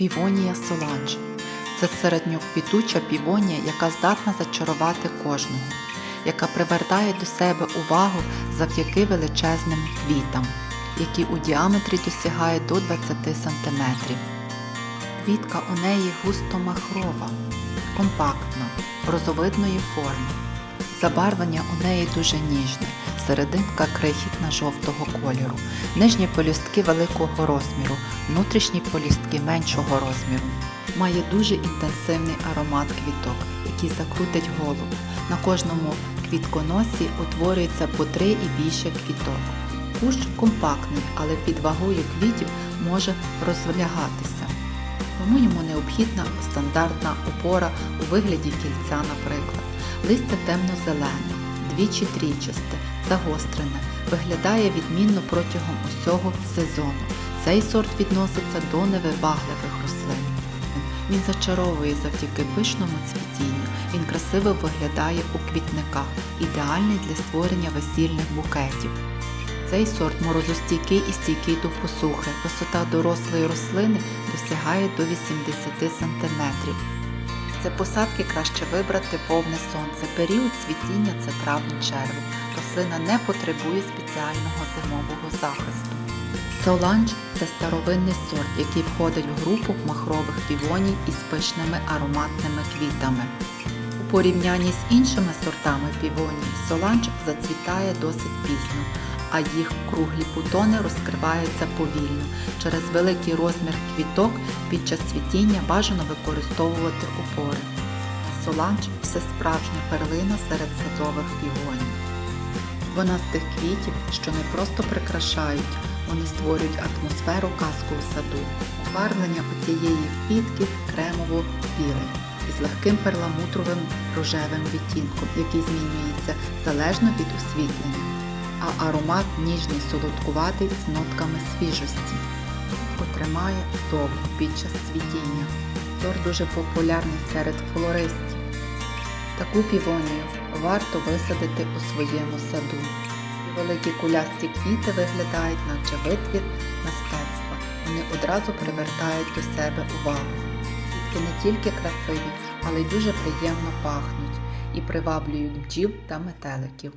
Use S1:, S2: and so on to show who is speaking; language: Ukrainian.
S1: Півонія Соланж. Це середньоквітуча півонія, яка здатна зачарувати кожного, яка привертає до себе увагу завдяки величезним квітам, які у діаметрі досягають до 20 см. Квітка у неї густо-махрова, компактна, розовидної форми. Забарвлення у неї дуже ніжне, серединка крихітна жовтого кольору, нижні полюстки великого розміру, внутрішні полюстки меншого розміру. Має дуже інтенсивний аромат квіток, який закрутить голову. На кожному квітконосі утворюється по три і більше квіток. Кущ компактний, але під вагою квітів може розлягатися. Тому йому необхідна стандартна опора у вигляді кільця, наприклад. Листя темно-зелене, двічі трічасте, загострене, виглядає відмінно протягом усього сезону. Цей сорт відноситься до невибагливих рослин. Він зачаровує завдяки пишному цвітінню. Він красиво виглядає у квітниках, ідеальний для створення весільних букетів. Цей сорт морозостійкий і стійкий до посухи. Висота дорослої рослини досягає до 80 см. Це посадки краще вибрати повне сонце. Період цвітіння це травень-червень. Рослина не потребує спеціального зимового захисту. Соланж це старовинний сорт, який входить в групу махрових півоній із пишними ароматними квітами. У порівнянні з іншими сортами півоній соланж зацвітає досить пізно, а їх круглі бутони розкриваються повільно. Через великий розмір квіток під час цвітіння бажано використовувати опори. Соланж це справжня перлина серед садових півоній. Вона з тих квітів, що не просто прикрашають, вони створюють атмосферу казку у саду. Барвлення у цієї квітки кремово-біле із легким перламутровим рожевим відтінком, який змінюється залежно від освітлення, а аромат ніжний солодкуватий з нотками свіжості. Потримає довго під час цвітіння. Сорт дуже популярний серед флористів. Таку півонію варто висадити у своєму саду. Великі кулясті квіти виглядають, наче витвір мистецтва. Вони одразу привертають до себе увагу. Квітки не тільки красиві, але й дуже приємно пахнуть і приваблюють бджіл та метеликів.